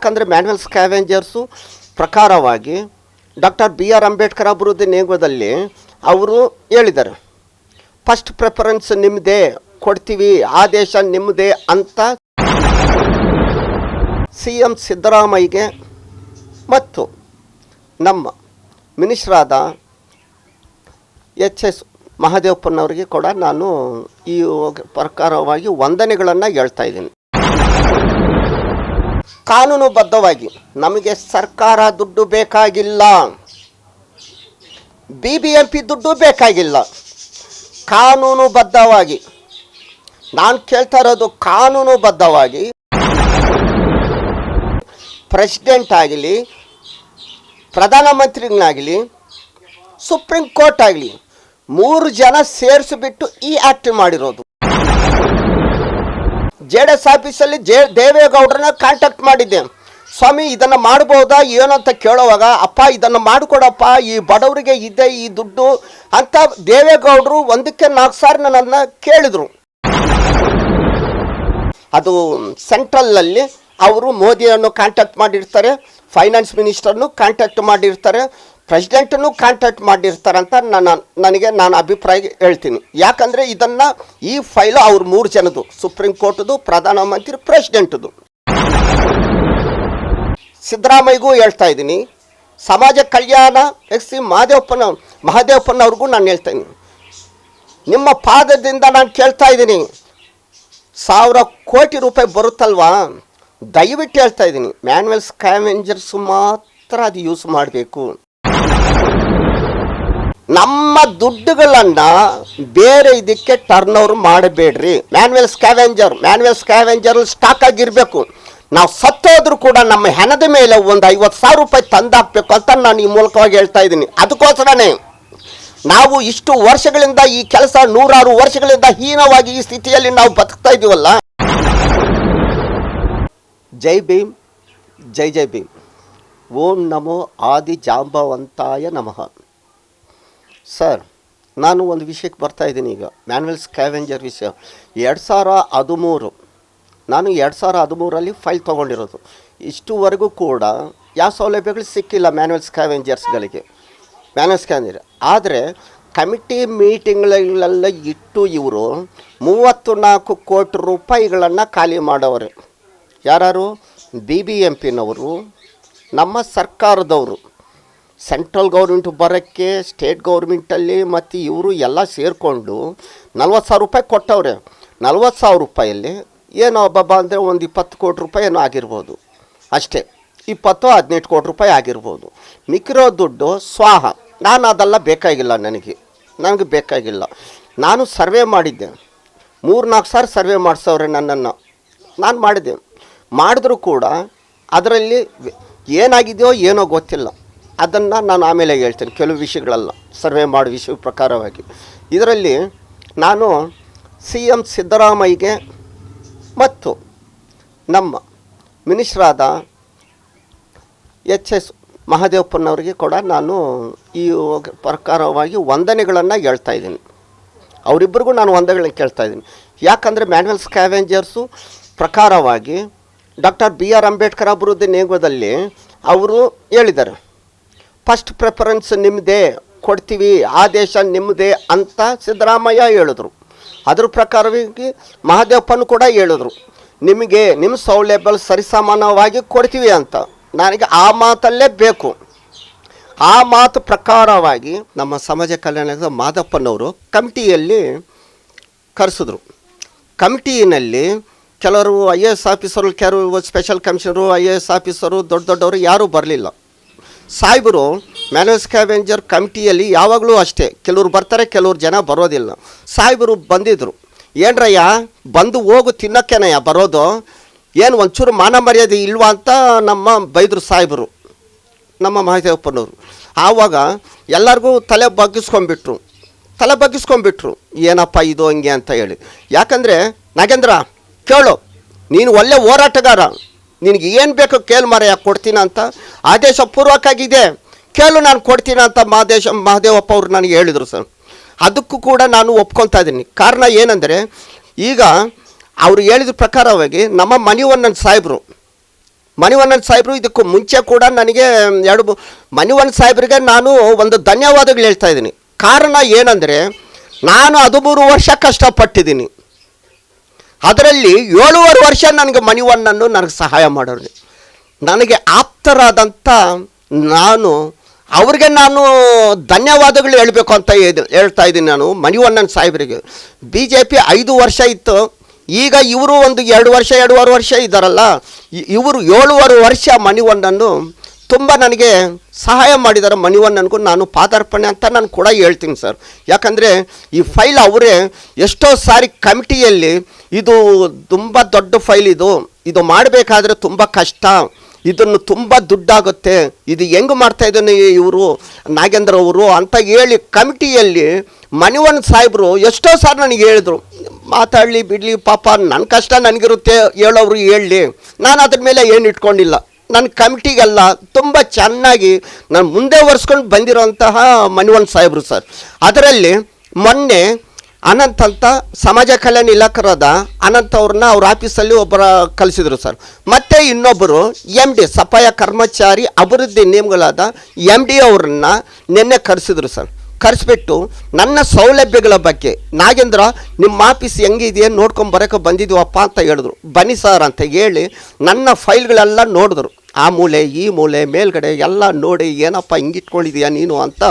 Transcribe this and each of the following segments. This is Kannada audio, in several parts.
ಯಾಕಂದರೆ ಮ್ಯಾನ್ಯಲ್ ಸ್ಕ್ಯಾವೆಂಜರ್ಸು ಪ್ರಕಾರವಾಗಿ ಡಾಕ್ಟರ್ ಬಿ ಆರ್ ಅಂಬೇಡ್ಕರ್ ಅಭಿವೃದ್ಧಿ ನೇಮದಲ್ಲಿ ಅವರು ಹೇಳಿದ್ದಾರೆ ಫಸ್ಟ್ ಪ್ರಿಫರೆನ್ಸ್ ನಿಮ್ಮದೇ ಕೊಡ್ತೀವಿ, ಆದೇಶ ನಿಮ್ಮದೇ ಅಂತ ಸಿ ಎಂ ಸಿದ್ದರಾಮಯ್ಯಗೆ ಮತ್ತು ನಮ್ಮ ಮಿನಿಸ್ಟ್ರಾದ ಎಚ್ ಎಸ್ ಮಹಾದೇವಪ್ಪನವರಿಗೆ ಕೂಡ ನಾನು ಈ ಪ್ರಕಾರವಾಗಿ ವಂದನೆಗಳನ್ನು ಹೇಳ್ತಾ ಇದ್ದೀನಿ. ಕಾನೂನುಬದ್ಧವಾಗಿ ನಮಗೆ ಸರ್ಕಾರ ದುಡ್ಡು ಬೇಕಾಗಿಲ್ಲ. ಬಿ ಬಿ ಎಂ ಪಿ ದುಡ್ಡು ಬೇಕಾಗಿಲ್ಲ. ಕಾನೂನುಬದ್ಧವಾಗಿ. ನಾನು ಕೇಳ್ತಾ ಇರೋದು ಕಾನೂನುಬದ್ಧವಾಗಿ. ಪ್ರೆಸಿಡೆಂಟ್ ಆಗಲಿ, ಪ್ರಧಾನಮಂತ್ರಿಗಳಾಗಲಿ ಸುಪ್ರೀಂ ಕೋರ್ಟ್ ಆಗಲಿ, ಮೂರು ಜನ ಸೇರಿಸಿಬಿಟ್ಟು ಈ ಆ್ಯಕ್ಟ್ ಮಾಡಿರೋದು. ಜೆ ಡಿ ಎಸ್ ಆಫೀಸಲ್ಲಿ ಜೆ ದೇವೇಗೌಡರನ್ನ ಕಾಂಟ್ಯಾಕ್ಟ್ ಮಾಡಿದ್ದೆ. ಸ್ವಾಮಿ, ಇದನ್ನು ಮಾಡ್ಬೋದಾ ಏನು ಅಂತ ಕೇಳೋವಾಗ, ಅಪ್ಪ, ಇದನ್ನು ಮಾಡಿಕೊಡಪ್ಪ, ಈ ಬಡವರಿಗೆ ಇದೆ, ಈ ದುಡ್ಡು ಅಂತ ದೇವೇಗೌಡರು ಒಂದಕ್ಕೆ ನಾಲ್ಕು ಸಾರಿ ನನ್ನನ್ನು ಕೇಳಿದರು. ಅದು ಸೆಂಟ್ರಲ್ನಲ್ಲಿ ಅವರು ಮೋದಿಯನ್ನು ಕಾಂಟ್ಯಾಕ್ಟ್ ಮಾಡಿರ್ತಾರೆ ಫೈನಾನ್ಸ್ ಮಿನಿಸ್ಟರ್ನು ಕಾಂಟ್ಯಾಕ್ಟ್ ಮಾಡಿರ್ತಾರೆ ಪ್ರೆಸಿಡೆಂಟನ್ನು ಕಾಂಟ್ಯಾಕ್ಟ್ ಮಾಡಿರ್ತಾರಂತ ನಾನು ನನಗೆ ನಾನು ಅಭಿಪ್ರಾಯ ಹೇಳ್ತೀನಿ. ಯಾಕಂದರೆ ಇದನ್ನು ಈ ಫೈಲು ಅವ್ರ ಮೂರು ಜನದು ಸುಪ್ರೀಂ ಕೋರ್ಟ್ದು ಪ್ರಧಾನಮಂತ್ರಿ ಪ್ರೆಸಿಡೆಂಟ್ದು ಸಿದ್ದರಾಮಯ್ಯಗೂ ಹೇಳ್ತಾ ಇದ್ದೀನಿ. ಸಮಾಜ ಕಲ್ಯಾಣ, ಎಸ್ ಸಿ ಮಹದೇವಪ್ಪನ ಮಹಾದೇವಪ್ಪನವ್ರಿಗೂ ನಾನು ಇದ್ದೀನಿ. ನಿಮ್ಮ ಪಾದದಿಂದ ನಾನು ಕೇಳ್ತಾ ಇದ್ದೀನಿ. ಸಾವಿರ ಕೋಟಿ ರೂಪಾಯಿ ಬರುತ್ತಲ್ವಾ? ದಯವಿಟ್ಟು ಹೇಳ್ತಾ ಇದ್ದೀನಿ. ಮ್ಯಾನ್ಯಲ್ ಸ್ಕ್ಯಾವೆಂಜರ್ಸ್ ಮಾತ್ರ ಅದು ಯೂಸ್ ಮಾಡಬೇಕು. ನಮ್ಮ ದುಡ್ಡುಗಳನ್ನ ಬೇರೆ ಇದಕ್ಕೆ ಟರ್ನ್ ಓವರ್ ಮಾಡಬೇಡ್ರಿ. Manual scavenger manual scavenger stock ಆಗಿರಬೇಕು. ನಾವು ಸತ್ತೋದ್ರೂ ಕೂಡ ನಮ್ಮ ಹೆಣದ ಮೇಲೆ ಒಂದು ಐವತ್ತು ಸಾವಿರ ರೂಪಾಯಿ ತಂದಾಕ್ಬೇಕು ಅಂತ ನಾನು ಈ ಮೂಲಕವಾಗಿ ಹೇಳ್ತಾ ಇದ್ದೀನಿ. ಅದಕ್ಕೋಸ್ಕರನೇ ನಾವು ಇಷ್ಟು ವರ್ಷಗಳಿಂದ ಈ ಕೆಲಸ ನೂರಾರು ವರ್ಷಗಳಿಂದ ಹೀನವಾಗಿ ಈ ಸ್ಥಿತಿಯಲ್ಲಿ ನಾವು ಬದುಕ್ತಾ ಇದೀವಲ್ಲ? ಜೈ ಭೀಮ್, ಜೈ ಜೈ ಭೀಮ್. ಓಂ ನಮೋ ಆದಿ ಜಾಂಬವಂತಾಯ ನಮಃ. ಸರ್ ನಾನು ಒಂದು ವಿಷಯಕ್ಕೆ ಬರ್ತಾ ಇದ್ದೀನಿ ಈಗ. ಮ್ಯಾನ್ಯಲ್ ಸ್ಕ್ಯಾವೆಂಜರ್ ವಿಷಯ. ಎರಡು ಸಾವಿರ ಹದಿಮೂರು. ನಾನು ಎರಡು ಸಾವಿರ ಹದಿಮೂರಲ್ಲಿ ಫೈಲ್ ತೊಗೊಂಡಿರೋದು. ಇಷ್ಟುವರೆಗೂ ಕೂಡ ಯಾವ ಸೌಲಭ್ಯಗಳು ಸಿಕ್ಕಿಲ್ಲ ಮ್ಯಾನ್ಯಲ್ ಸ್ಕ್ಯಾವೆಂಜರ್ಸ್ಗಳಿಗೆ ಮ್ಯಾನ್ಯಲ್ ಸ್ಕ್ಯಾವೆಂಜರ್ ಆದರೆ ಕಮಿಟಿ ಮೀಟಿಂಗ್ಗಳೆಲ್ಲ ಇಟ್ಟು ಇವರು ಮೂವತ್ತು ನಾಲ್ಕು ಕೋಟಿ ರೂಪಾಯಿಗಳನ್ನು ಖಾಲಿ ಮಾಡೋರು ಯಾರು ಬಿ ಬಿ ಎಂ ಪಿನವರು ನಮ್ಮ ಸರ್ಕಾರದವರು. ಸೆಂಟ್ರಲ್ ಗೌರ್ಮೆಂಟ್ ಬರೋಕ್ಕೆ ಸ್ಟೇಟ್ ಗೌರ್ಮೆಂಟಲ್ಲಿ ಮತ್ತು ಇವರು ಎಲ್ಲ ಸೇರಿಕೊಂಡು ನಲ್ವತ್ತು ಸಾವಿರ ರೂಪಾಯಿ ಕೊಟ್ಟವ್ರೆ. ನಲ್ವತ್ತು ಸಾವಿರ ರೂಪಾಯಲ್ಲಿ ಏನೋ ಹಬ್ಬ ಅಂದರೆ ಒಂದು ಇಪ್ಪತ್ತು ಕೋಟಿ ರೂಪಾಯಿ ಏನೋ ಆಗಿರ್ಬೋದು. ಅಷ್ಟೇ. ಇಪ್ಪತ್ತು, ಹದಿನೆಂಟು ಕೋಟಿ ರೂಪಾಯಿ ಆಗಿರ್ಬೋದು. ಮಿಕ್ಕಿರೋ ದುಡ್ಡು ಸ್ವಾಹ. ನಾನು ಅದೆಲ್ಲ ಬೇಕಾಗಿಲ್ಲ ನನಗೆ. ನನಗೆ ಬೇಕಾಗಿಲ್ಲ. ನಾನು ಸರ್ವೆ ಮಾಡಿದ್ದೆ. ಮೂರು ನಾಲ್ಕು ಸಾರಿ ಸರ್ವೆ ಮಾಡಿಸೋರೆ ನನ್ನನ್ನು. ನಾನು ಮಾಡಿದೆ ಮಾಡಿದ್ರೂ ಕೂಡ ಅದರಲ್ಲಿ ಏನಾಗಿದೆಯೋ ಏನೋ ಗೊತ್ತಿಲ್ಲ. ಅದನ್ನು ನಾನು ಆಮೇಲೆ ಹೇಳ್ತೇನೆ. ಕೆಲವು ವಿಷಯಗಳಲ್ಲ. ಸರ್ವೆ ಮಾಡೋ ವಿಷಯ ಪ್ರಕಾರವಾಗಿ. ಇದರಲ್ಲಿ ನಾನು ಸಿ ಎಂ ಸಿದ್ದರಾಮಯ್ಯಗೆ ಮತ್ತು ನಮ್ಮ ಮಿನಿಸ್ಟ್ರಾದ ಎಚ್ ಎಸ್ ಮಹಾದೇವಪ್ಪನವರಿಗೆ ಕೂಡ ನಾನು ಈ ಪ್ರಕಾರವಾಗಿ ವಂದನೆಗಳನ್ನು ಹೇಳ್ತಾ ಇದ್ದೀನಿ. ಅವರಿಬ್ಬರಿಗೂ ನಾನು ವಂದನೆಗಳನ್ನ ಕೇಳ್ತಾ ಇದ್ದೀನಿ. ಯಾಕಂದರೆ ಮ್ಯಾನ್ಯಲ್ ಸ್ಕ್ಯಾವೆಂಜರ್ಸು ಪ್ರಕಾರವಾಗಿ ಡಾಕ್ಟರ್ ಬಿ ಆರ್ ಅಂಬೇಡ್ಕರ್ ಅಭಿವೃದ್ಧಿ ನೇಮದಲ್ಲಿ ಅವರು ಹೇಳಿದ್ದಾರೆ. ಫಸ್ಟ್ ಪ್ರಿಫರೆನ್ಸ್ ನಿಮ್ಮದೇ ಕೊಡ್ತೀವಿ, ಆದೇಶ ನಿಮ್ಮದೇ ಅಂತ ಸಿದ್ದರಾಮಯ್ಯ ಹೇಳಿದ್ರು. ಅದ್ರ ಪ್ರಕಾರವಾಗಿ ಮಹಾದೇವಪ್ಪನ ಕೂಡ ಹೇಳಿದ್ರು. ನಿಮಗೆ ನಿಮ್ಮ ಸೌಲಭ್ಯ ಸರಿಸಮಾನವಾಗಿ ಕೊಡ್ತೀವಿ ಅಂತ. ನನಗೆ ಆ ಮಾತಲ್ಲೇ ಬೇಕು. ಆ ಮಾತು ಪ್ರಕಾರವಾಗಿ ನಮ್ಮ ಸಮಾಜ ಕಲ್ಯಾಣದ ಮಾದಪ್ಪನವರು ಕಮಿಟಿಯಲ್ಲಿ ಕರೆಸಿದ್ರು. ಕಮಿಟಿನಲ್ಲಿ ಕೆಲವರು ಐ ಎ ಎಸ್ ಆಫೀಸರು, ಕೆಲವರು special commissioner I A S officer, ದೊಡ್ಡ ದೊಡ್ಡವರು ಯಾರೂ ಬರಲಿಲ್ಲ. ಸಾಹೇಬರು ಮ್ಯಾನೇಜ್ ಸ್ಕ್ಯಾವೆಂಜರ್ ಕಮಿಟಿಯಲ್ಲಿ ಯಾವಾಗಲೂ ಅಷ್ಟೇ. ಕೆಲವ್ರು ಬರ್ತಾರೆ, ಕೆಲವ್ರು ಜನ ಬರೋದಿಲ್ಲ. ಸಾಹೇಬರು ಬಂದಿದ್ದರು ಏನ್ರಯ್ಯ, ಬಂದು ಹೋಗು ತಿನ್ನೋಕ್ಕೇನಯ್ಯ ಬರೋದು? ಏನು ಒಂಚೂರು ಮಾನ ಮರ್ಯಾದೆ ಇಲ್ವಾ ಅಂತ ನಮ್ಮ ಬೈದರು ಸಾಹೇಬರು ನಮ್ಮ ಮಹದೇವಪ್ಪನವರು. ಆವಾಗ ಎಲ್ಲರಿಗೂ ತಲೆ ಬಗ್ಗಿಸ್ಕೊಂಬಿಟ್ರು ತಲೆ ಬಗ್ಗಿಸ್ಕೊಂಬಿಟ್ರು ಏನಪ್ಪ ಇದು ಹಂಗೆ ಅಂತ ಹೇಳಿ. ಯಾಕಂದರೆ, ನಾಗೇಂದ್ರ, ಕೇಳು. ನೀನು ಒಳ್ಳೆ ಹೋರಾಟಗಾರ. ನಿನಗೆ ಏನು ಬೇಕೋ ಕೇಳು ಮಾರಯ್ಯ ಕೊಡ್ತೀನಿ ಅಂತ. ಆದೇಶ ಪೂರ್ವಕವಾಗಿದೆ ಕೇಳು, ನಾನು ಕೊಡ್ತೀನಿ ಅಂತ ಮಹದೇಶ ಮಹದೇವಪ್ಪ ಅವರು ನನಗೆ ಹೇಳಿದರು ಸರ್. ಅದಕ್ಕೂ ಕೂಡ ನಾನು ಒಪ್ಕೊತಾ ಇದ್ದೀನಿ. ಕಾರಣ ಏನಂದರೆ, ಈಗ ಅವರು ಹೇಳಿದ ಪ್ರಕಾರವಾಗಿ ನಮ್ಮ ಮನಿವಣ್ಣನ ಸಾಹೇಬರು, ಮಣಿವಣ್ಣನ್ ಸಾಹೇಬರು ಇದಕ್ಕೂ ಮುಂಚೆ ಕೂಡ ನನಗೆ ಎರಡು ಮನಿವಣ್ಣ ಸಾಹೇಬರಿಗೆ ನಾನು ಒಂದು ಧನ್ಯವಾದಗಳು ಹೇಳ್ತಾ ಇದ್ದೀನಿ. ಕಾರಣ ಏನಂದರೆ, ನಾನು ಹದಿಮೂರು ವರ್ಷ ಕಷ್ಟಪಟ್ಟಿದ್ದೀನಿ. ಅದರಲ್ಲಿ ಏಳುವರೆ ವರ್ಷ ನನಗೆ ಮಣಿವಣ್ಣನ್ನು ನನಗೆ ಸಹಾಯ ಮಾಡೋರು. ನನಗೆ ಆಪ್ತರಾದಂಥ ನಾನು, ಅವ್ರಿಗೆ ನಾನು ಧನ್ಯವಾದಗಳು ಹೇಳಬೇಕು ಅಂತ ಹೇಳ್- ಹೇಳ್ತಾ ಇದ್ದೀನಿ ನಾನು ಮನಿವಣ್ಣನ ಸಾಹೇಬರಿಗೆ. ಬಿ ಜೆ ಪಿ ಐದು ವರ್ಷ ಇತ್ತು. ಈಗ ಇವರು ಒಂದು ಎರಡು ವರ್ಷ, ಎರಡೂವರೆ ವರ್ಷ ಇದ್ದಾರಲ್ಲ ಇವರು ಏಳುವರೆ ವರ್ಷ ಮಣಿವಣ್ಣನ್ನು ತುಂಬ ನನಗೆ ಸಹಾಯ ಮಾಡಿದ್ದಾರೆ ಮಣಿವಣ್ಣನಿಗೂ. ನಾನು ಪಾದಾರ್ಪಣೆ ಅಂತ ನಾನು ಕೂಡ ಹೇಳ್ತೀನಿ ಸರ್. ಯಾಕಂದರೆ ಈ ಫೈಲ್ ಅವರೇ ಎಷ್ಟೋ ಸಾರಿ ಕಮಿಟಿಯಲ್ಲಿ ಇದು ತುಂಬ ದೊಡ್ಡ ಫೈಲ್ ಇದು. ಇದು ಮಾಡಬೇಕಾದ್ರೆ ತುಂಬ ಕಷ್ಟ. ಇದನ್ನು ತುಂಬ ದುಡ್ಡಾಗುತ್ತೆ. ಇದು ಹೆಂಗೆ ಮಾಡ್ತಾಯಿದ್ದಾನೆ ಇವರು, ನಾಗೇಂದ್ರ ಅವರು ಅಂತ ಹೇಳಿ ಕಮಿಟಿಯಲ್ಲಿ ಮಣಿವನ್ ಸಾಹೇಬರು ಎಷ್ಟೋ ಸಾರಿ ನನಗೆ ಹೇಳಿದ್ರು, ಮಾತಾಡಲಿ ಬಿಡಲಿ ಪಾಪ ನನ್ನ ಕಷ್ಟ ನನಗಿರುತ್ತೆ ಹೇಳೋರು ಹೇಳಲಿ ನಾನು ಅದ್ರ ಮೇಲೆ ಏನು ಇಟ್ಕೊಂಡಿಲ್ಲ. ನನ್ನ ಕಮಿಟಿಗೆಲ್ಲ, ತುಂಬ ಚೆನ್ನಾಗಿ ನಾನು ಮುಂದೆ ಒರೆಸ್ಕೊಂಡು ಬಂದಿರೋಂತಹ ಮಣಿವನ್ ಸಾಹೇಬರು ಸರ್. ಅದರಲ್ಲಿ ಮೊನ್ನೆ ಅನಂತ್ ಅಂತ ಸಮಾಜ ಕಲ್ಯಾಣ ಇಲಾಖರಾದ ಅನಂತ್ ಅವ್ರನ್ನ ಅವ್ರ ಆಫೀಸಲ್ಲಿ ಒಬ್ಬರ ಕಲಿಸಿದ್ರು ಸರ್. ಮತ್ತೆ ಇನ್ನೊಬ್ಬರು ಎಂ ಡಿ ಸಫಾಯ ಕರ್ಮಚಾರಿ ಅಭಿವೃದ್ಧಿ ನಿಯಮಗಳಾದ ಎಂ ಡಿ ಅವ್ರನ್ನ ನಿನ್ನೆ ಕರೆಸಿದ್ರು ಸರ್. ಕರೆಸ್ಬಿಟ್ಟು ನನ್ನ ಸೌಲಭ್ಯಗಳ ಬಗ್ಗೆ, ನಾಗೇಂದ್ರ, ನಿಮ್ಮ ಆಫೀಸ್ ಹೆಂಗಿದೆ ನೋಡ್ಕೊಂಡು ಬರೋಕೆ ಬಂದಿದ್ದೀವಪ್ಪ ಅಂತ ಹೇಳಿದ್ರು. ಬನ್ನಿ ಸರ್ ಅಂತ ಹೇಳಿ ನನ್ನ ಫೈಲ್ಗಳೆಲ್ಲ ನೋಡಿದ್ರು. ಆ ಮೂಲೆ, ಈ ಮೂಲೆ, ಮೇಲ್ಗಡೆ ಎಲ್ಲ ನೋಡಿ, ಏನಪ್ಪ ಹಿಂಗಿಟ್ಕೊಂಡಿದ್ಯಾ ನೀನು ಅಂತ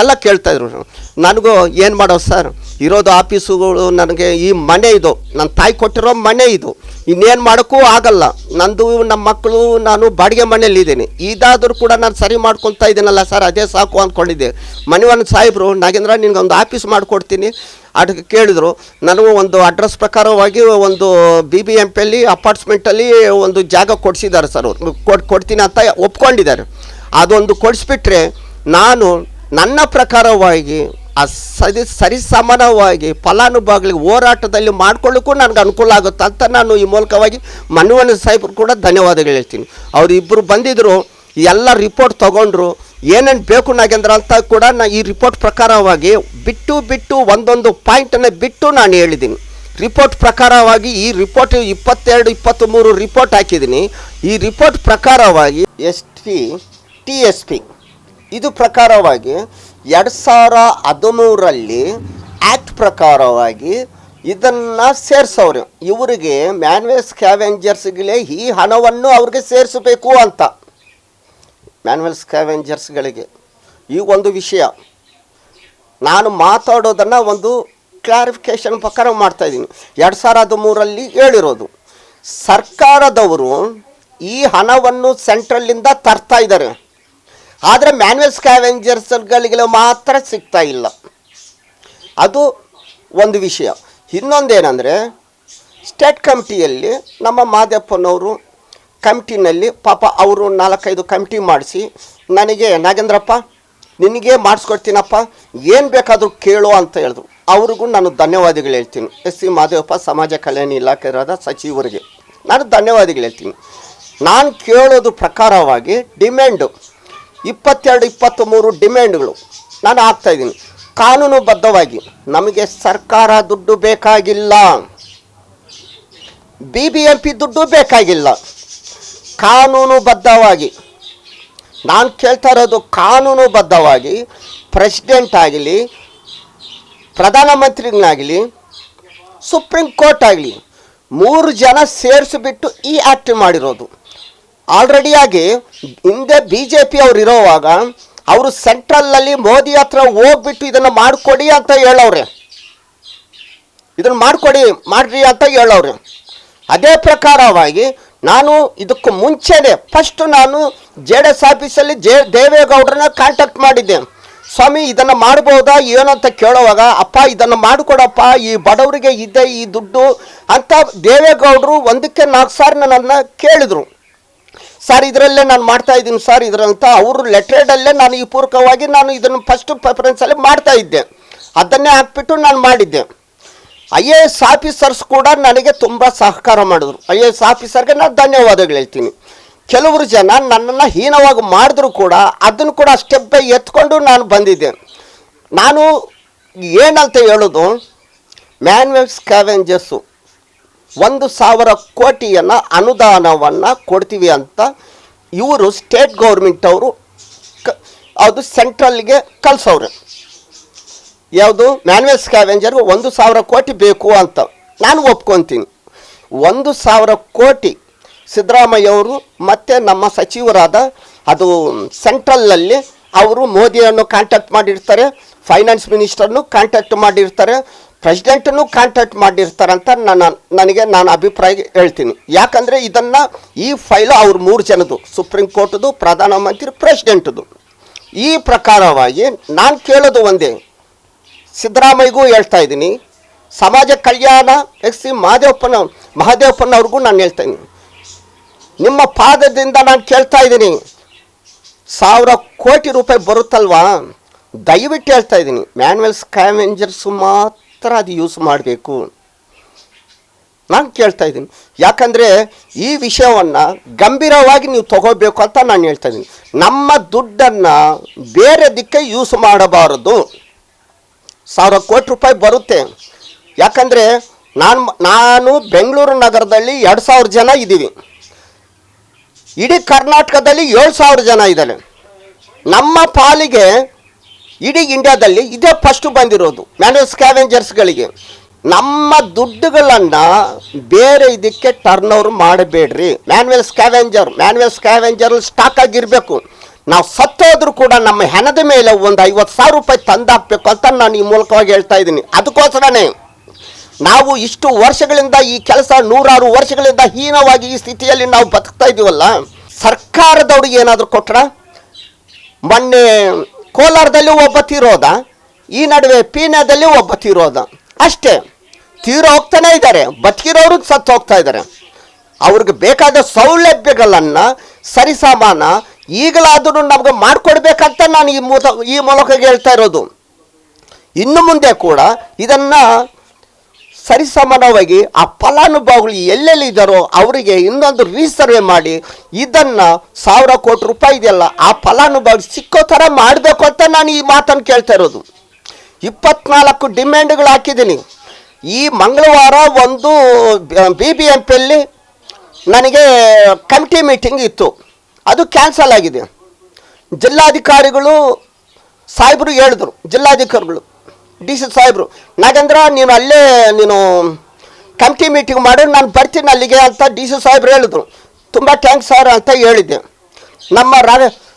ಎಲ್ಲ ಕೇಳ್ತಾಯಿದ್ರು ನನಗೂ ಏನು ಮಾಡೋ ಸರ್? ಇರೋದು ಆಫೀಸುಗಳು ನನಗೆ ಈ ಮನೆ ಇದು. ನನ್ನ ತಾಯಿ ಕೊಟ್ಟಿರೋ ಮನೆ ಇದು. ಇನ್ನೇನು ಮಾಡೋಕ್ಕೂ ಆಗಲ್ಲ. ನಂದು ನಮ್ಮ ಮಕ್ಕಳು, ನಾನು ಬಾಡಿಗೆ ಮನೆಯಲ್ಲಿದ್ದೀನಿ ಇದಾದರೂ ಕೂಡ ನಾನು ಸರಿ ಮಾಡ್ಕೊತಾ ಇದ್ದೀನಲ್ಲ ಸರ್? ಅದೇ ಸಾಕು ಅಂದ್ಕೊಂಡಿದ್ದೆ ಒಂದು ಸಾಹೇಬರು, ನಾಗೇಂದ್ರ, ನಿನಗೊಂದು ಆಫೀಸ್ ಮಾಡಿಕೊಡ್ತೀನಿ. ಅದಕ್ಕೆ ಕೇಳಿದರು, ನನಗೂ ಒಂದು ಅಡ್ರೆಸ್ ಪ್ರಕಾರವಾಗಿ ಒಂದು ಬಿ ಬಿ ಎಂ ಪಿಯಲ್ಲಿ ಅಪಾರ್ಟ್ಸ್ಮೆಂಟಲ್ಲಿ ಒಂದು ಜಾಗ ಕೊಡಿಸಿದ್ದಾರೆ ಸರ್. ಕೊಡ್, ಕೊಡ್ತೀನಿ ಅಂತ ಒಪ್ಕೊಂಡಿದ್ದಾರೆ. ಅದೊಂದು ಕೊಡಿಸ್ಬಿಟ್ರೆ ನಾನು ನನ್ನ ಪ್ರಕಾರವಾಗಿ, ಆ ಸರಿ, ಸರಿಸಮಾನವಾಗಿ ಫಲಾನುಭವಿಗಳಿಗೆ ಹೋರಾಟದಲ್ಲಿ ಮಾಡ್ಕೊಳ್ಳೋಕ್ಕೂ ನನಗೆ ಅನುಕೂಲ ಆಗುತ್ತೆ ಅಂತ ನಾನು ಈ ಮೂಲಕವಾಗಿ ಮನವನ ಸಾಹೇಬ್ರು ಕೂಡ ಧನ್ಯವಾದಗಳು ಹೇಳ್ತೀನಿ. ಅವರಿಬ್ಬರು ಬಂದಿದ್ದರು ಎಲ್ಲ ರಿಪೋರ್ಟ್ ತೊಗೊಂಡ್ರು ಏನೇನು ಬೇಕು ನಾಗೇಂದ್ರ ಅಂತ ಕೂಡ ನಾ ಈ ರಿಪೋರ್ಟ್ ಪ್ರಕಾರವಾಗಿ ಬಿಟ್ಟು ಬಿಟ್ಟು ಒಂದೊಂದು ಪಾಯಿಂಟನ್ನು ಬಿಟ್ಟು ನಾನು ಹೇಳಿದ್ದೀನಿ. ರಿಪೋರ್ಟ್ ಪ್ರಕಾರವಾಗಿ ಈ ರಿಪೋರ್ಟ್ ಇಪ್ಪತ್ತೆರಡು, ಇಪ್ಪತ್ತ್ಮೂರು ರಿಪೋರ್ಟ್ ಹಾಕಿದ್ದೀನಿ. ಈ ರಿಪೋರ್ಟ್ ಪ್ರಕಾರವಾಗಿ S P T S P ಇದು ಪ್ರಕಾರವಾಗಿ ಎರಡು ಸಾವಿರ ಹದಿಮೂರರಲ್ಲಿ ಆ್ಯಕ್ಟ್ ಪ್ರಕಾರವಾಗಿ ಇದನ್ನು ಸೇರಿಸೋರು ಇವರಿಗೆ ಮ್ಯಾನ್ವೇಸ್ ಕ್ಯಾವೆಂಜರ್ಸ್ಗಳೇ ಈ ಹಣವನ್ನು ಅವ್ರಿಗೆ ಸೇರಿಸಬೇಕು ಅಂತ. ಮ್ಯಾನ್ಯಲ್ ಸ್ಕ್ಯಾವೆಂಜರ್ಸ್ಗಳಿಗೆ ಈ ಒಂದು ವಿಷಯ, ನಾನು ಮಾತಾಡೋದನ್ನು ಒಂದು ಕ್ಲಾರಿಫಿಕೇಷನ್ ಪ್ರಕಾರ ಮಾಡ್ತಾಯಿದ್ದೀನಿ ಎರಡು ಸಾವಿರದ ಹದಿಮೂರಲ್ಲಿ ಹೇಳಿರೋದು, ಸರ್ಕಾರದವರು ಈ ಹಣವನ್ನು ಸೆಂಟ್ರಲ್ಲಿಂದ ತರ್ತಾ ಇದ್ದಾರೆ. ಆದರೆ ಮ್ಯಾನ್ಯಲ್ ಸ್ಕ್ಯಾವೆಂಜರ್ಸ್ಗಳಿಗೆ ಮಾತ್ರ ಸಿಗ್ತಾ ಇಲ್ಲ. ಅದು ಒಂದು ವಿಷಯ. ಇನ್ನೊಂದೇನೆಂದರೆ ಸ್ಟೇಟ್ ಕಮಿಟಿಯಲ್ಲಿ ನಮ್ಮ ಮಾದೇಪ್ಪನವರು ಕಮಿಟಿನಲ್ಲಿ ಪಾಪ ಅವರು ನಾಲ್ಕೈದು ಕಮಿಟಿ ಮಾಡಿಸಿ, ನನಗೆ, ನಾಗೇಂದ್ರಪ್ಪ, ನಿನಗೆ ಮಾಡಿಸ್ಕೊಡ್ತೀನಪ್ಪ, ಏನು ಬೇಕಾದರೂ ಕೇಳು ಅಂತ ಹೇಳಿದ್ರು. ಅವ್ರಿಗೂ ನಾನು ಧನ್ಯವಾದಗಳು ಹೇಳ್ತೀನಿ. ಎಸ್. ಸಿ. ಮಾದೇವಪ್ಪ, ಸಮಾಜ ಕಲ್ಯಾಣ ಇಲಾಖೆಯಾದ ಸಚಿವರಿಗೆ ನಾನು ಧನ್ಯವಾದಗಳು ಹೇಳ್ತೀನಿ. ನಾನು ಕೇಳೋದು ಪ್ರಕಾರವಾಗಿ ಡಿಮ್ಯಾಂಡು, ಇಪ್ಪತ್ತೆರಡು, ಇಪ್ಪತ್ತ್ಮೂರು ಡಿಮ್ಯಾಂಡ್ಗಳು ನಾನು ಹಾಕ್ತಾಯಿದ್ದೀನಿ ಕಾನೂನುಬದ್ಧವಾಗಿ ನಮಗೆ ಸರ್ಕಾರ ದುಡ್ಡು ಬೇಕಾಗಿಲ್ಲ. ಬಿ ಬಿ ಎಂ ಪಿ ದುಡ್ಡು ಬೇಕಾಗಿಲ್ಲ. ಕಾನೂನುಬದ್ಧವಾಗಿ. ನಾನು ಕೇಳ್ತಾ ಇರೋದು ಕಾನೂನುಬದ್ಧವಾಗಿ ಪ್ರೆಸಿಡೆಂಟ್ ಆಗಲಿ, ಪ್ರಧಾನಮಂತ್ರಿಗಳಾಗಲಿ, ಸುಪ್ರೀಂ ಕೋರ್ಟ್ ಆಗಲಿ, ಮೂರು ಜನ ಸೇರಿಸಿಬಿಟ್ಟು ಈ ಆ್ಯಕ್ಟ್ ಮಾಡಿರೋದು. ಆಲ್ರೆಡಿಯಾಗಿ ಹಿಂದೆ ಬಿ ಜೆ ಪಿ ಅವ್ರು ಇರೋವಾಗ, ಅವರು ಸೆಂಟ್ರಲ್ನಲ್ಲಿ ಮೋದಿ ಹತ್ರ ಹೋಗ್ಬಿಟ್ಟು ಇದನ್ನು ಮಾಡಿಕೊಡಿ ಅಂತ ಹೇಳೋರೆ ಇದನ್ನು ಮಾಡಿಕೊಡಿ, ಮಾಡ್ರಿ ಅಂತ ಹೇಳವ್ರೆ. ಅದೇ ಪ್ರಕಾರವಾಗಿ ನಾನು ಇದಕ್ಕೂ ಮುಂಚೆನೆ ಫಸ್ಟ್ ನಾನು ಜೆ ಡಿ ಎಸ್ ಆಫೀಸಲ್ಲಿ ಜೆ ದೇವೇಗೌಡರನ್ನ ಕಾಂಟ್ಯಾಕ್ಟ್ ಮಾಡಿದ್ದೆ. ಸ್ವಾಮಿ, ಇದನ್ನು ಮಾಡ್ಬೋದಾ, ಏನು ಅಂತ ಕೇಳುವಾಗ, ಅಪ್ಪ, ಇದನ್ನು ಮಾಡಿಕೊಡಪ್ಪ, ಈ ಬಡವರಿಗೆ ಇದೆ, ಈ ದುಡ್ಡು ಅಂತ ದೇವೇಗೌಡರು ಒಂದಕ್ಕೆ ನಾಲ್ಕು ಸಾರಿ ನನ್ನನ್ನು ಕೇಳಿದರು. ಸರ್, ಇದರಲ್ಲೇ ನಾನು ಮಾಡ್ತಾ ಇದ್ದೀನಿ ಸರ್, ಇದರಂತ ಅವರು ಲೆಟ್ರೇಡಲ್ಲೇ ನಾನು ಈ ಪೂರ್ವಕವಾಗಿ ನಾನು ಇದನ್ನು ಫಸ್ಟ್ ಪ್ರಿಫರೆನ್ಸಲ್ಲಿ ಮಾಡ್ತಾ ಇದ್ದೆ. ಅದನ್ನೇ ಹಾಕ್ಬಿಟ್ಟು ನಾನು ಮಾಡಿದ್ದೆ. ಐ ಎ ಎಸ್ ಆಫೀಸರ್ಸ್ ಕೂಡ ನನಗೆ ತುಂಬ ಸಹಕಾರ ಮಾಡಿದ್ರು. ಐ ಎ ಎಸ್ ಆಫೀಸರ್ಗೆ ನಾನು ಧನ್ಯವಾದಗಳು ಹೇಳ್ತೀನಿ. ಕೆಲವರು ಜನ ನನ್ನನ್ನು ಹೀನವಾಗಿ ಮಾಡಿದ್ರು ಕೂಡ ಅದನ್ನು ಕೂಡ ಸ್ಟೆಪ್ ಬೈ ಎತ್ಕೊಂಡು ನಾನು ಬಂದಿದ್ದೆ ನಾನು ಏನಂತ ಹೇಳೋದು? ಮ್ಯಾನ್ಯಲ್ ಸ್ಕ್ಯಾವೆಂಜಸ್ಸು ಒಂದು ಸಾವಿರ ಕೋಟಿಯನ್ನು ಅನುದಾನವನ್ನು ಕೊಡ್ತೀವಿ ಅಂತ ಇವರು ಸ್ಟೇಟ್ ಗೌರ್ಮೆಂಟ್ ಅವರು ಕ ಅದು ಸೆಂಟ್ರಲ್ಗೆ ಕಳ್ಸವ್ರೆ. ಯಾವುದು? ಮ್ಯಾನ್ಯಲ್ ಸ್ಕ್ಯಾವೆಂಜರ್ಗೆ ಒಂದು ಸಾವಿರ ಕೋಟಿ ಬೇಕು ಅಂತ. ನಾನು ಒಪ್ಕೊತೀನಿ. ಒಂದು ಸಾವಿರ ಕೋಟಿ ಸಿದ್ದರಾಮಯ್ಯ ಅವರು ಮತ್ತು ನಮ್ಮ ಸಚಿವರಾದ ಅದು ಸೆಂಟ್ರಲ್ನಲ್ಲಿ ಅವರು ಮೋದಿಯನ್ನು ಕಾಂಟ್ಯಾಕ್ಟ್ ಮಾಡಿರ್ತಾರೆ ಫೈನಾನ್ಸ್ ಮಿನಿಸ್ಟರ್ನು ಕಾಂಟ್ಯಾಕ್ಟ್ ಮಾಡಿರ್ತಾರೆ ಪ್ರೆಸಿಡೆಂಟನ್ನು ಕಾಂಟ್ಯಾಕ್ಟ್ ಮಾಡಿರ್ತಾರೆ ಅಂತ ನನ್ನ, ನನಗೆ ನಾನು ಅಭಿಪ್ರಾಯ ಹೇಳ್ತೀನಿ. ಯಾಕಂದರೆ ಇದನ್ನು ಈ ಫೈಲು ಅವ್ರು ಮೂರು ಜನದು ಸುಪ್ರೀಂ ಕೋರ್ಟ್ದು ಪ್ರಧಾನಮಂತ್ರಿ ಪ್ರೆಸಿಡೆಂಟ್ದು ಈ ಪ್ರಕಾರವಾಗಿ ನಾನು ಕೇಳೋದು ಒಂದೇ ಸಿದ್ದರಾಮಯ್ಯಗೂ ಹೇಳ್ತಾ ಇದ್ದೀನಿ, ಸಮಾಜ ಕಲ್ಯಾಣ, ಎಸ್ ಸಿ ಮಹಾದೇವಪ್ಪನ ಮಹಾದೇವಪ್ಪನವ್ರಿಗೂ ನಾನು ಹೇಳ್ತಾ ಇದ್ದೀನಿ. ನಿಮ್ಮ ಪಾದದಿಂದ ನಾನು ಕೇಳ್ತಾ ಇದ್ದೀನಿ, ಸಾವಿರ ಕೋಟಿ ರೂಪಾಯಿ ಬರುತ್ತಲ್ವಾ? ದಯವಿಟ್ಟು ಹೇಳ್ತಾ ಇದ್ದೀನಿ ಮ್ಯಾನ್ಯಲ್ ಸ್ಕ್ಯಾವೆಂಜರ್ಸು ಮಾತ್ರ ಅದು ಯೂಸ್ ಮಾಡಬೇಕು. ನಾನು ಕೇಳ್ತಾ ಇದ್ದೀನಿ, ಯಾಕಂದರೆ ಈ ವಿಷಯವನ್ನು ಗಂಭೀರವಾಗಿ ನೀವು ತಗೋಬೇಕು ಅಂತ ನಾನು ಹೇಳ್ತಾ ಇದ್ದೀನಿ. ನಮ್ಮ ದುಡ್ಡನ್ನು ಬೇರೆ ದಿಕ್ಕೆ ಯೂಸ್ ಮಾಡಬಾರದು. ಸಾವಿರ ಕೋಟಿ ರೂಪಾಯಿ ಬರುತ್ತೆ. ಯಾಕಂದರೆ ನಾನು ನಾನು ಬೆಂಗಳೂರು ನಗರದಲ್ಲಿ ಎರಡು ಸಾವಿರ ಜನ ಇದ್ದೀವಿ. ಇಡೀ ಕರ್ನಾಟಕದಲ್ಲಿ ಏಳು ಸಾವಿರ ಜನ ಇದ್ದಾರೆ. ನಮ್ಮ ಪಾಲಿಗೆ ಇಡೀ ಇಂಡಿಯಾದಲ್ಲಿ ಇದೇ ಫಸ್ಟ್ ಬಂದಿರೋದು ಮ್ಯಾನ್ಯಲ್ ಸ್ಕ್ಯಾವೆಂಜರ್ಸ್ಗಳಿಗೆ ನಮ್ಮ ದುಡ್ಡುಗಳನ್ನು ಬೇರೆ ಇದಕ್ಕೆ ಟರ್ನ್ ಓವರ್ ಮಾಡಬೇಡ್ರಿ. Manual scavenger manual scavenger stock ಆಗಿರಬೇಕು. ನಾವು ಸತ್ತೋದ್ರೂ ಕೂಡ ನಮ್ಮ ಹೆಣದ ಮೇಲೆ ಒಂದು ಐವತ್ತು ಸಾವಿರ ರೂಪಾಯಿ ತಂದಾಕಬೇಕು ಅಂತ ನಾನು ಈ ಮೂಲಕವಾಗಿ ಹೇಳ್ತಾ ಇದ್ದೀನಿ. ಅದಕ್ಕೋಸ್ಕರನೇ ನಾವು ಇಷ್ಟು ವರ್ಷಗಳಿಂದ ಈ ಕೆಲಸ ನೂರಾರು ವರ್ಷಗಳಿಂದ ಹೀನವಾಗಿ ಈ ಸ್ಥಿತಿಯಲ್ಲಿ ನಾವು ಬದುಕ್ತಾ ಇದ್ದೀವಲ್ಲ ಸರ್ಕಾರದವ್ರಿಗೆ ಏನಾದರೂ ಕೊಟ್ರ? ಮೊನ್ನೆ ಕೋಲಾರದಲ್ಲಿ ಒಬ್ಬ ತೀರೋದ, ಈ ನಡುವೆ ಪೀಣ್ಯದಲ್ಲಿ ಒಬ್ಬ ತೀರೋದ. ಅಷ್ಟೇ, ತೀರೋ ಹೋಗ್ತಾನೆ ಇದ್ದಾರೆ ಬದುಕಿರೋರು ಸತ್ತು ಹೋಗ್ತಾ ಇದ್ದಾರೆ. ಅವ್ರಿಗೆ ಬೇಕಾದ ಸೌಲಭ್ಯಗಳನ್ನು ಸರಿಸಮಾನ ಈಗಲಾದರೂ ನಮ್ಗೆ ಮಾಡಿಕೊಡ್ಬೇಕಂತ ನಾನು ಈ ಮೂಲ ಈ ಮೂಲಕ ಹೇಳ್ತಾ ಇರೋದು. ಇನ್ನು ಮುಂದೆ ಕೂಡ ಇದನ್ನು ಸರಿಸಮಾನವಾಗಿ ಆ ಫಲಾನುಭವಿಗಳು ಎಲ್ಲೆಲ್ಲಿ ಇದ್ದಾರೋ ಅವರಿಗೆ ಇನ್ನೊಂದು ರೀಸರ್ವೆ ಮಾಡಿ ಇದನ್ನು ಸಾವಿರ ಕೋಟಿ ರೂಪಾಯಿ ಇದೆಯಲ್ಲ, ಆ ಫಲಾನುಭವಿ ಸಿಕ್ಕೋ ಥರ ಮಾಡಬೇಕು ಅಂತ ನಾನು ಈ ಮಾತನ್ನು ಕೇಳ್ತಾ ಇರೋದು. ಇಪ್ಪತ್ನಾಲ್ಕು ಡಿಮ್ಯಾಂಡ್ಗಳು ಹಾಕಿದ್ದೀನಿ. ಈ ಮಂಗಳವಾರ ಒಂದು ಬಿ ಬಿ ಎಂ ಪಿಯಲ್ಲಿ ನನಗೆ ಕಮಿಟಿ ಮೀಟಿಂಗ್ ಇತ್ತು. ಅದು ಕ್ಯಾನ್ಸಲ್ ಆಗಿದೆ. ಜಿಲ್ಲಾಧಿಕಾರಿಗಳು ಸಾಹೇಬರು ಹೇಳಿದ್ರು, ಜಿಲ್ಲಾಧಿಕಾರಿಗಳು, ಡಿ ಸಿ ಸಾಹೇಬರು, ನಾಗೇಂದ್ರ, ನೀನು ಅಲ್ಲೇ, ನೀನು ಕಮಿಟಿ ಮೀಟಿಂಗ್ ಮಾಡಿ, ನಾನು ಬರ್ತೀನಿ ಅಲ್ಲಿಗೆ ಅಂತ ಡಿ ಸಿ ಸಾಹೇಬ್ರು ಹೇಳಿದ್ರು. ತುಂಬ ಥ್ಯಾಂಕ್ಸ್ ಸರ್ ಅಂತ ಹೇಳಿದ್ದೆ. ನಮ್ಮ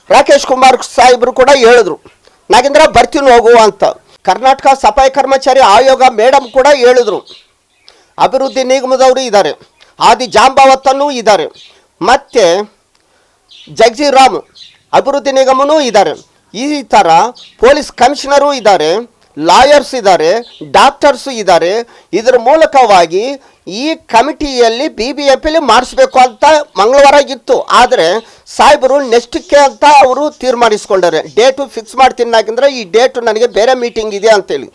ರಾಕೇಶ್ ಕುಮಾರ್ ಸಾಹೇಬರು ಕೂಡ ಹೇಳಿದ್ರು. ನಾಗೇಂದ್ರ, ಬರ್ತೀನಿ ಹೋಗು ಅಂತ. ಕರ್ನಾಟಕ ಸಫಾಯಿ ಕರ್ಮಚಾರಿ ಆಯೋಗ ಮೇಡಮ್ ಕೂಡ ಹೇಳಿದ್ರು. ಅಭಿವೃದ್ಧಿ ನಿಗಮದವರು ಇದ್ದಾರೆ. ಆದಿ ಜಾಂಬಾವತ್ತನ್ನು ಇದ್ದಾರೆ. ಮತ್ತು ಜಗಜೀರಾಮ್ ಅಭಿವೃದ್ಧಿ ನಿಗಮನೂ ಇದ್ದಾರೆ ಈ ಥರ ಪೊಲೀಸ್ ಕಮಿಷನರು ಇದ್ದಾರೆ ಲಾಯರ್ಸ್ ಇದ್ದಾರೆ ಡಾಕ್ಟರ್ಸು ಇದ್ದಾರೆ ಇದರ ಮೂಲಕವಾಗಿ ಈ ಕಮಿಟಿಯಲ್ಲಿ ಬಿ ಬಿ ಎಫ್ ಮಾಡಿಸ್ಬೇಕು ಅಂತ ಮಂಗಳವಾರ ಇತ್ತು. ಆದರೆ ಸಾಹೇಬರು ನೆಕ್ಸ್ಟ್ಗೆ ಅಂತ ಅವರು ತೀರ್ಮಾನಿಸ್ಕೊಂಡರೆ. ಡೇಟು ಫಿಕ್ಸ್ ಮಾಡ್ತೀನಿ ಹಾಕಿದ್ರೆ ಈ ಡೇಟು ನನಗೆ ಬೇರೆ ಮೀಟಿಂಗ್ ಇದೆ ಅಂತೇಳಿ.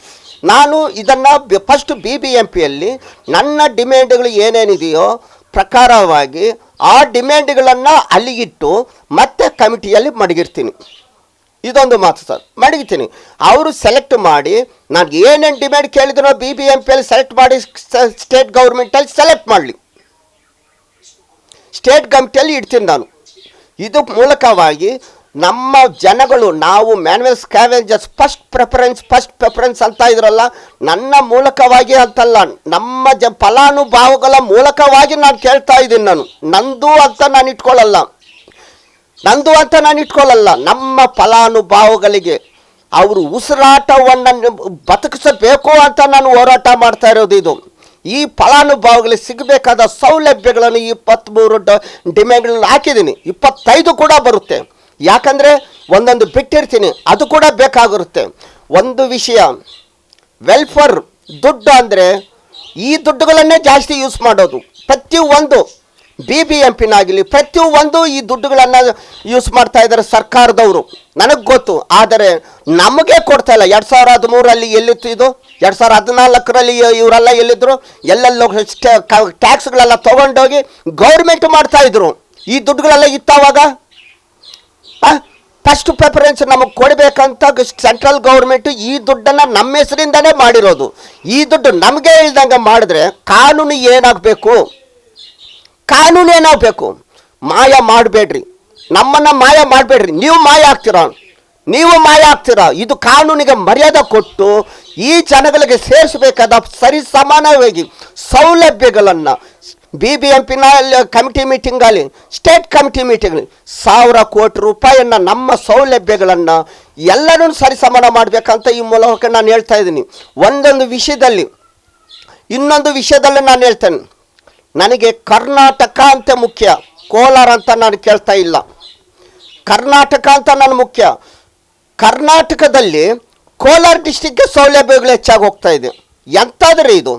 ನಾನು ಇದನ್ನು ಫಸ್ಟ್ ಬಿ ಬಿ ಎಂ ಪಿಯಲ್ಲಿ ನನ್ನ ಡಿಮ್ಯಾಂಡ್ಗಳು ಏನೇನಿದೆಯೋ ಪ್ರಕಾರವಾಗಿ ಆ ಡಿಮ್ಯಾಂಡ್ಗಳನ್ನು ಅಲ್ಲಿಗಿಟ್ಟು ಮತ್ತೆ ಕಮಿಟಿಯಲ್ಲಿ ಮಡಗಿರ್ತೀನಿ. ಇದೊಂದು ಮಾತು ಸರ್. ಮಡಗಿತೀನಿ. ಅವರು ಸೆಲೆಕ್ಟ್ ಮಾಡಿ, ನಾನು ಏನೇನು ಡಿಮ್ಯಾಂಡ್ ಕೇಳಿದ್ರು ಬಿ ಬಿ ಎಂ ಪಿಯಲ್ಲಿ ಸೆಲೆಕ್ಟ್ ಮಾಡಿ ಸ್ಟೇಟ್ ಗೌರ್ಮೆಂಟಲ್ಲಿ ಸೆಲೆಕ್ಟ್ ಮಾಡಲಿ. ಸ್ಟೇಟ್ ಕಮಿಟಿಯಲ್ಲಿ ಇಡ್ತೀನಿ ನಾನು. ಇದು ಮೂಲಕವಾಗಿ ನಮ್ಮ ಜನಗಳು, ನಾವು manual scavengers first preference first preference ಅಂತ ಇದ್ರಲ್ಲ, ನನ್ನ ಮೂಲಕವಾಗಿ ಅಂತಲ್ಲ, ನಮ್ಮ ಜ ಫಲಾನುಭಾವಗಳ ಮೂಲಕವಾಗಿ ನಾನು ಕೇಳ್ತಾ ಇದ್ದೀನಿ ನಾನು. ನಂದು ಅಂತ ನಾನು ಇಟ್ಕೊಳ್ಳಲ್ಲ. ನಂದು ಅಂತ ನಾನು ಇಟ್ಕೊಳ್ಳಲ್ಲ. ನಮ್ಮ ಫಲಾನುಭಾವಗಳಿಗೆ ಅವರು ಉಸಿರಾಟವನ್ನು ಬದುಕಿಸಬೇಕು ಅಂತ ನಾನು ಹೋರಾಟ ಮಾಡ್ತಾ ಇರೋದು ಇದು. ಈ ಫಲಾನುಭವಿಗಳಿಗೆ ಸಿಗಬೇಕಾದ ಸೌಲಭ್ಯಗಳನ್ನು ಇಪ್ಪತ್ತ್ಮೂರು ಡ, ಡಿಮ್ಯಾಂಡ್ಗಳನ್ನು ಹಾಕಿದ್ದೀನಿ. ಇಪ್ಪತ್ತೈದು ಕೂಡ ಬರುತ್ತೆ. ಯಾಕಂದರೆ ಒಂದೊಂದು ಬಿಟ್ಟಿರ್ತೀನಿ ಅದು ಕೂಡ ಬೇಕಾಗಿರುತ್ತೆ. ಒಂದು ವಿಷಯ ವೆಲ್ಫೇರ್ ದುಡ್ಡು ಅಂದರೆ ಈ ದುಡ್ಡುಗಳನ್ನೇ ಜಾಸ್ತಿ ಯೂಸ್ ಮಾಡೋದು. ಪ್ರತಿಯೊಂದು ಬಿ ಬಿ ಎಂ ಪಿನಾಗಲಿ ಪ್ರತಿಯೊಂದು ಈ ದುಡ್ಡುಗಳನ್ನು ಯೂಸ್ ಮಾಡ್ತಾ ಇದ್ದಾರೆ ಸರ್ಕಾರದವರು. ನನಗೆ ಗೊತ್ತು, ಆದರೆ ನಮಗೆ ಕೊಡ್ತಾ ಇಲ್ಲ. ಎರಡು ಸಾವಿರ ಹದಿಮೂರಲ್ಲಿ ಎಲ್ಲಿತ್ತು ಇದು? ಎರಡು ಸಾವಿರ ಹದಿನಾಲ್ಕರಲ್ಲಿ ಇವರೆಲ್ಲ ಎಲ್ಲಿದ್ದರು ಎಲ್ಲೆಲ್ಲೋಗಿ ಟ್ಯಾಕ್ಸ್ಗಳೆಲ್ಲ ತೊಗೊಂಡೋಗಿ ಗೌರ್ಮೆಂಟ್ ಮಾಡ್ತಾ ಇದ್ರು. ಈ ದುಡ್ಡುಗಳೆಲ್ಲ ಇತ್ತವಾಗ? ಫಸ್ಟ್ ಪ್ರಿಫರೆನ್ಸ್ ನಮಗೆ ಕೊಡಬೇಕಂತ ಸೆಂಟ್ರಲ್ ಗೌರ್ಮೆಂಟ್ ಈ ದುಡ್ಡನ್ನು ನಮ್ಮ ಹೆಸರಿಂದನೇ ಮಾಡಿರೋದು. ಈ ದುಡ್ಡು ನಮಗೆ ಇಲ್ದಂಗೆ ಮಾಡಿದ್ರೆ ಕಾನೂನು ಏನಾಗಬೇಕು? ಕಾನೂನು ಏನಾಗಬೇಕು? ಮಾಯ ಮಾಡಬೇಡ್ರಿ. ನಮ್ಮನ್ನು ಮಾಯ ಮಾಡಬೇಡ್ರಿ. ನೀವು ಮಾಯ ಆಗ್ತೀರಾ? ನೀವು ಮಾಯ ಆಗ್ತೀರ? ಇದು ಕಾನೂನಿಗೆ ಮರ್ಯಾದೆ ಕೊಟ್ಟು ಈ ಜನಗಳಿಗೆ ಸೇರಿಸಬೇಕಾದ ಸರಿ ಸಮಾನವಾಗಿ ಸೌಲಭ್ಯಗಳನ್ನು ಬಿ ಬಿ ಎಂ ಪಿನ ಕಮಿಟಿ ಮೀಟಿಂಗಲ್ಲಿ ಸ್ಟೇಟ್ ಕಮಿಟಿ ಮೀಟಿಂಗ್ ಸಾವಿರ ಕೋಟಿ ರೂಪಾಯಿಯನ್ನು ನಮ್ಮ ಸೌಲಭ್ಯಗಳನ್ನು ಎಲ್ಲರೂ ಸರಿಸಮಾನ ಮಾಡಬೇಕಂತ ಈ ಮೂಲಕ ನಾನು ಹೇಳ್ತಾ ಇದ್ದೀನಿ. ಒಂದೊಂದು ವಿಷಯದಲ್ಲಿ, ಇನ್ನೊಂದು ವಿಷಯದಲ್ಲಿ ನಾನು ಹೇಳ್ತೇನೆ. ನನಗೆ ಕರ್ನಾಟಕ ಅಂತ ಮುಖ್ಯ, ಕೋಲಾರ ಅಂತ ನಾನು ಕೇಳ್ತಾ ಇಲ್ಲ. ಕರ್ನಾಟಕ ಅಂತ ನಾನು ಮುಖ್ಯ. ಕರ್ನಾಟಕದಲ್ಲಿ ಕೋಲಾರ ಡಿಸ್ಟಿಕ್ಗೆ ಸೌಲಭ್ಯಗಳು ಹೆಚ್ಚಾಗಿ ಹೋಗ್ತಾ ಇದೆ. ಎಂತಾದರೆ ಇದು,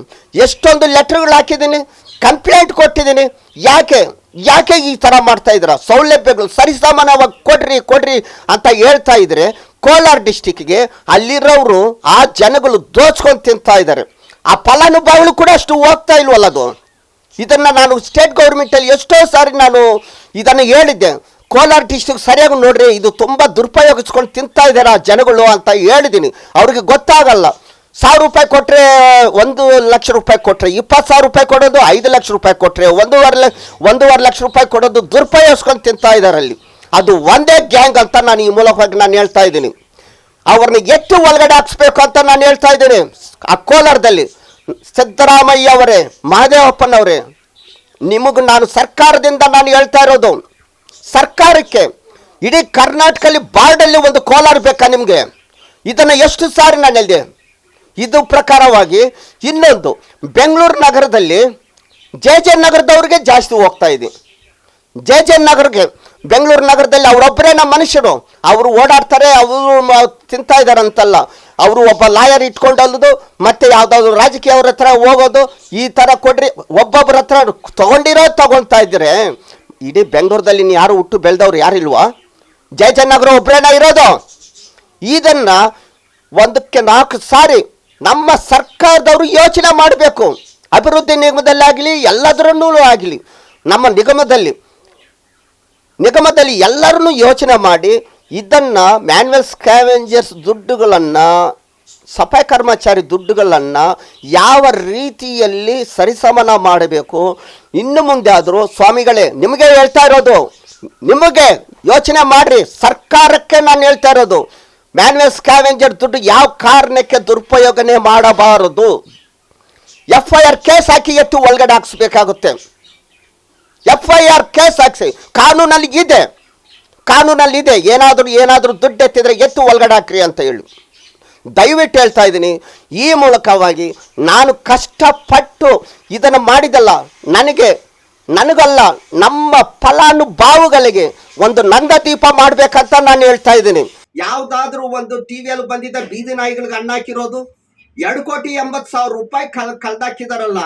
ಎಷ್ಟೊಂದು ಲೆಟ್ರ್ಗಳು ಹಾಕಿದ್ದೀನಿ. ಕಂಪ್ಲೇಂಟ್ ಕೊಟ್ಟಿದ್ದೀನಿ. ಯಾಕೆ ಯಾಕೆ ಈ ಥರ ಮಾಡ್ತಾ ಇದ್ದೀರಾ? ಸೌಲಭ್ಯಗಳು ಸರಿಸಮಾನವಾಗಿ ಕೊಡ್ರಿ ಕೊಡ್ರಿ ಅಂತ ಹೇಳ್ತಾ ಇದ್ರೆ ಕೋಲಾರ ಡಿಸ್ಟಿಕ್ಗೆ ಅಲ್ಲಿರೋರು ಆ ಜನಗಳು ದೋಚ್ಕೊಂಡು ತಿಂತಾ ಇದ್ದಾರೆ. ಆ ಫಲಾನುಭವಿಗಳು ಕೂಡ ಅಷ್ಟು ಹೋಗ್ತಾ ಇಲ್ವಲ್ಲ ಅದು? ಇದನ್ನು ನಾನು ಸ್ಟೇಟ್ ಗೌರ್ಮೆಂಟಲ್ಲಿ ಎಷ್ಟೋ ಸಾರಿ ನಾನು ಇದನ್ನು ಹೇಳಿದ್ದೆ. ಕೋಲಾರ ಡಿಸ್ಟಿಕ್ ಸರಿಯಾಗಿ ನೋಡ್ರಿ, ಇದು ತುಂಬ ದುರುಪಯೋಗಿಸ್ಕೊಂಡು ತಿಂತಾ ಇದ್ದಾರೆ ಆ ಜನಗಳು ಅಂತ ಹೇಳಿದ್ದೀನಿ. ಅವ್ರಿಗೆ ಗೊತ್ತಾಗಲ್ಲ. ಸಾವಿರ ರೂಪಾಯಿ ಕೊಟ್ಟರೆ ಒಂದು ಲಕ್ಷ ರೂಪಾಯಿ ಕೊಟ್ಟರೆ ಇಪ್ಪತ್ತು ಸಾವಿರ ರೂಪಾಯಿ ಕೊಡೋದು ಐದು ಲಕ್ಷ ರೂಪಾಯಿ ಕೊಟ್ಟರೆ ಒಂದೂವರೆ ಲ, ಒಂದೂವರೆ ಲಕ್ಷ ರೂಪಾಯಿ ಕೊಡೋದು ದುರುಪಯೋಗಿಸ್ಕೊಂಡು ತಿಂತಾ ಇದ್ದಾರೆ ಅಲ್ಲಿ ಅದು ಒಂದೇ ಗ್ಯಾಂಗ್ ಅಂತ ನಾನು ಈ ಮೂಲಕವಾಗಿ ನಾನು ಹೇಳ್ತಾ ಇದ್ದೀನಿ. ಅವ್ರನ್ನ ಎಷ್ಟು ಒಳಗಡೆ ಹಾಕ್ಸ್ಬೇಕು ಅಂತ ನಾನು ಹೇಳ್ತಾ ಇದ್ದೀನಿ. ಆ ಕೋಲಾರದಲ್ಲಿ ಸಿದ್ದರಾಮಯ್ಯ ಅವರೇ ಮಹದೇವಪ್ಪನವರೇ ನಿಮಗೆ ನಾನು ಸರ್ಕಾರದಿಂದ ನಾನು ಹೇಳ್ತಾ ಇರೋದು, ಸರ್ಕಾರಕ್ಕೆ ಇಡೀ ಕರ್ನಾಟಕದಲ್ಲಿ ಬಾರ್ಡಲ್ಲಿ ಒಂದು ಕೋಲಾರ ಬೇಕಾ ನಿಮಗೆ? ಇದನ್ನು ಎಷ್ಟು ಸಾರಿ ನಾನು ಹೇಳಿದೆ? ಇದು ಪ್ರಕಾರವಾಗಿ ಇನ್ನೊಂದು, ಬೆಂಗಳೂರು ನಗರದಲ್ಲಿ ಜೆ ಜೆ ನಗರದವ್ರಿಗೆ ಜಾಸ್ತಿ ಹೋಗ್ತಾ ಇದೆ. ಜೆ ಜೆ ನಗರಕ್ಕೆ ಬೆಂಗಳೂರು ನಗರದಲ್ಲಿ ಅವರೊಬ್ಬರೇ ನಮ್ಮ ಮನುಷ್ಯರು. ಅವರು ಓಡಾಡ್ತಾರೆ, ಅವರು ತಿಂತಾ ಇದ್ದಾರೆ ಅಂತಲ್ಲ ಅವರು ಒಬ್ಬ ಲಾಯರ್ ಇಟ್ಕೊಂಡಲ್ಲದು ಮತ್ತೆ ಯಾವುದಾದ್ರು ರಾಜಕೀಯವ್ರ ಹತ್ರ ಹೋಗೋದು, ಈ ಥರ ಕೊಡ್ರಿ. ಒಬ್ಬೊಬ್ಬರ ಹತ್ರ ತೊಗೊಂಡಿರೋ ತಗೊಳ್ತಾ ಇದ್ರೆ ಇಡೀ ಬೆಂಗಳೂರದಲ್ಲಿ ಇನ್ನು ಯಾರು ಹುಟ್ಟು ಬೆಳೆದವ್ರು ಯಾರಿಲ್ವಾ ಜಯಚನ್ನಗರ ಒಬ್ಬರೇನ ಇರೋದು. ಇದನ್ನು ಒಂದಕ್ಕೆ ನಾಲ್ಕು ಸಾರಿ ನಮ್ಮ ಸರ್ಕಾರದವರು ಯೋಚನೆ ಮಾಡಬೇಕು. ಅಭಿವೃದ್ಧಿ ನಿಗಮದಲ್ಲಾಗಲಿ, ಎಲ್ಲದರಲ್ಲೂ ಆಗಲಿ, ನಮ್ಮ ನಿಗಮದಲ್ಲಿ ನಿಗಮದಲ್ಲಿ ಎಲ್ಲರನ್ನೂ ಯೋಚನೆ ಮಾಡಿ, ಇದನ್ನು ಮ್ಯಾನ್ಯಲ್ ಸ್ಕ್ಯಾವೆಂಜರ್ಸ್ ದುಡ್ಡುಗಳನ್ನು, ಸಫಾಯಿ ಕರ್ಮಚಾರಿ ದುಡ್ಡುಗಳನ್ನು ಯಾವ ರೀತಿಯಲ್ಲಿ ಸರಿಸಮನ ಮಾಡಬೇಕು. ಇನ್ನು ಮುಂದೆ ಆದರೂ, ಸ್ವಾಮಿಗಳೇ, ನಿಮಗೆ ಹೇಳ್ತಾ ಇರೋದು, ನಿಮಗೆ ಯೋಚನೆ ಮಾಡಿರಿ, ಸರ್ಕಾರಕ್ಕೆ ನಾನು ಹೇಳ್ತಾ ಇರೋದು ಮ್ಯಾನ್ಯಲ್ ಸ್ಕ್ಯಾವೆಂಜರ್ ದುಡ್ಡು ಯಾವ ಕಾರಣಕ್ಕೆ ದುರುಪಯೋಗನೆ ಮಾಡಬಾರದು? ಎಫ್ ಐ ಆರ್ ಕೇಸ್ ಹಾಕಿ ಎತ್ತು ಒಳಗಡೆ ಹಾಕಿಸ್ಬೇಕಾಗುತ್ತೆ. ಎಫ್ ಐ ಆರ್ ಕೇಸ್ ಹಾಕಿಸಿ. ಕಾನೂನಲ್ಲಿ ಇದೆ. ಕಾನೂನಲ್ಲಿ ಇದೆ ಏನಾದರೂ ಏನಾದರೂ ದುಡ್ಡು ಎತ್ತಿದ್ರೆ ಎತ್ತು ಒಳಗಡೆ ಹಾಕ್ರಿ ಅಂತ ಹೇಳಿ. ದಯವಿಟ್ಟು ಹೇಳ್ತಾ ಇದ್ದೀನಿ, ಈ ಮೂಲಕವಾಗಿ ನಾನು ಕಷ್ಟಪಟ್ಟು ಇದನ್ನು ಮಾಡಿದಲ್ಲ, ನನಗೆ, ನನಗಲ್ಲ, ನಮ್ಮ ಫಲಾನುಭಾವುಗಳಿಗೆ ಒಂದು ನಂದ ದೀಪ ಮಾಡಬೇಕಂತ ನಾನು ಹೇಳ್ತಾ ಇದ್ದೀನಿ. ಯಾವ್ದಾದ್ರೂ ಒಂದು ಟಿವಿಯಲ್ಲಿ ಬಂದಿದ್ದ ಬೀದಿ ನಾಯಿಗಳಿಗೆ ಅಣ್ಣಾಕಿರೋದು ಎರಡು ಕೋಟಿ ಎಂಬತ್ತು ಸಾವಿರ ರೂಪಾಯಿ ಕಲ್ ಕಳ್ದಾಕಿದಾರಲ್ಲ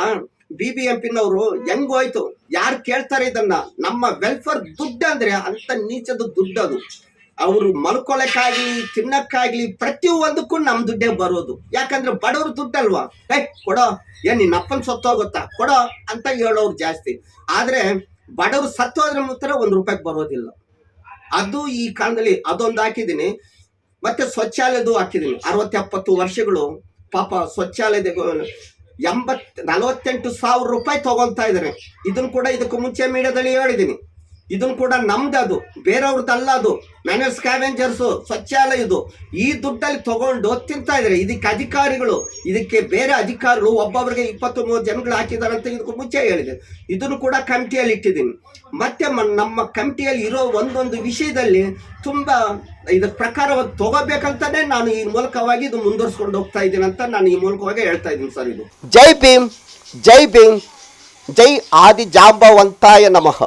ಬಿ ಬಿ ಎಂ ಪಿನವರು ಹೆಂಗ್ ಹೋಯ್ತು? ಯಾರು ಕೇಳ್ತಾರೆ ಇದನ್ನ? ನಮ್ಮ ವೆಲ್ಫೇರ್ ದುಡ್ಡು ಅಂದ್ರೆ ಅಂತ ನೀಚದ ದುಡ್ಡು ಅದು. ಅವರು ಮಲ್ಕೊಳಕ್ಕಾಗ್ಲಿ, ತಿನ್ನಕ್ಕಾಗ್ಲಿ ಪ್ರತಿ ಒಂದಕ್ಕೂ ನಮ್ ದುಡ್ಡೇ ಬರೋದು. ಯಾಕಂದ್ರೆ ಬಡವ್ರ ದುಡ್ಡಲ್ವಾ? ಏ, ಕೊಡೋ. ಏನ್ ನಿನ್ನ ಅಪ್ಪನ್ ಸತ್ತೋಗುತ್ತಾ ಕೊಡೋ ಅಂತ ಹೇಳೋರು ಜಾಸ್ತಿ. ಆದ್ರೆ ಬಡವ್ರು ಸತ್ತೋದ್ರ ಮಾತ್ರ ಒಂದು ರೂಪಾಯಿಗೆ ಬರೋದಿಲ್ಲ. ಅದು ಈ ಕಾಲದಲ್ಲಿ ಅದೊಂದು ಹಾಕಿದ್ದೀನಿ. ಮತ್ತೆ ಸ್ವಚ್ಛಾಲಯದ್ದು ಹಾಕಿದ್ದೀನಿ. ಅರವತ್ತೆಪ್ಪತ್ತು ವರ್ಷಗಳು ಪಾಪ ಸ್ವಚ್ಛಾಲಯದ ಎಂಬತ್ ನಲವತ್ತೆಂಟು ಸಾವಿರ ರೂಪಾಯಿ ತಗೊಂತ ಇದ್ದಾರೆ. ಇದನ್ನು ಕೂಡ ಇದಕ್ಕೂ ಮುಂಚೆ ಮೀಡಿಯಾದಲ್ಲಿ ಹೇಳಿದ್ದೀನಿ. ಇದನ್ನು ಕೂಡ ನಮ್ದು ಅದು. ಬೇರೆಯವ್ರದ್ದಲ್ಲ ಅದು. ಮ್ಯಾನ್ಯಲ್ ಸ್ಕ್ಯಾವೆಂಜರ್ಸು ಸ್ವಚ್ಛಾಲಯದು ಈ ದುಡ್ಡಲ್ಲಿ ತಗೊಂಡು ತಿಂತಾ ಇದ್ದಾರೆ ಇದಕ್ಕೆ ಅಧಿಕಾರಿಗಳು, ಇದಕ್ಕೆ ಬೇರೆ ಅಧಿಕಾರಿಗಳು ಒಬ್ಬೊಬ್ಬರಿಗೆ ಇಪ್ಪತ್ತು ಮೂವತ್ತು ಜನಗಳು ಹಾಕಿದ್ದಾರೆ ಅಂತ ಇದಕ್ಕೂ ಮುಂಚೆ ಹೇಳಿದೆ. ಇದನ್ನು ಕೂಡ ಕಮಿಟಿಯಲ್ಲಿ ಇಟ್ಟಿದ್ದೀನಿ. ಮತ್ತೆ ನಮ್ಮ ಕಮಿಟಿಯಲ್ಲಿ ಇರೋ ಒಂದೊಂದು ವಿಷಯದಲ್ಲಿ ತುಂಬ ಇದ್ರ ಪ್ರಕಾರವಾಗಿ ತಗೋಬೇಕಂತಾನೆ ನಾನು ಈ ಮೂಲಕವಾಗಿ ಇದು ಮುಂದುವರ್ಸ್ಕೊಂಡು ಹೋಗ್ತಾ ಇದ್ದೀನಿ ಅಂತ ನಾನು ಈ ಮೂಲಕವಾಗಿ ಹೇಳ್ತಾ ಇದ್ದೀನಿ ಸರ್ ಇದು. ಜೈ ಭೀಮ್ ಜೈ ಭೀಮ್, ಜೈ ಆದಿ ಜಾಂಬವಂತಾಯ ನಮಃ.